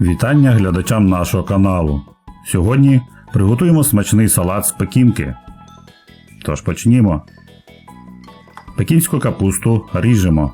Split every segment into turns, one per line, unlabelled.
Вітання глядачам нашого каналу. Сьогодні приготуємо смачний салат з пекінки. Тож почнімо. Пекінську капусту ріжемо.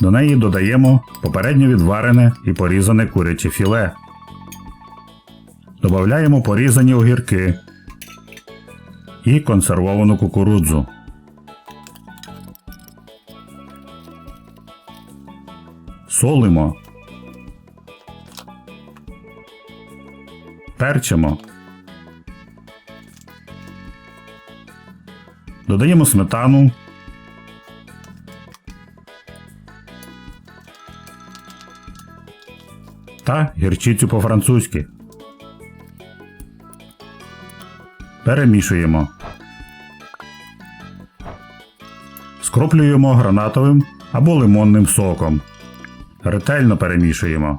До неї додаємо попередньо відварене і порізане куряче філе. Додаємо порізані огірки і консервовану кукурудзу. Солимо. Перчимо. Додаємо сметану. Та гірчицю по-французьки. Перемішуємо. Скроплюємо гранатовим або лимонним соком. Ретельно перемішуємо.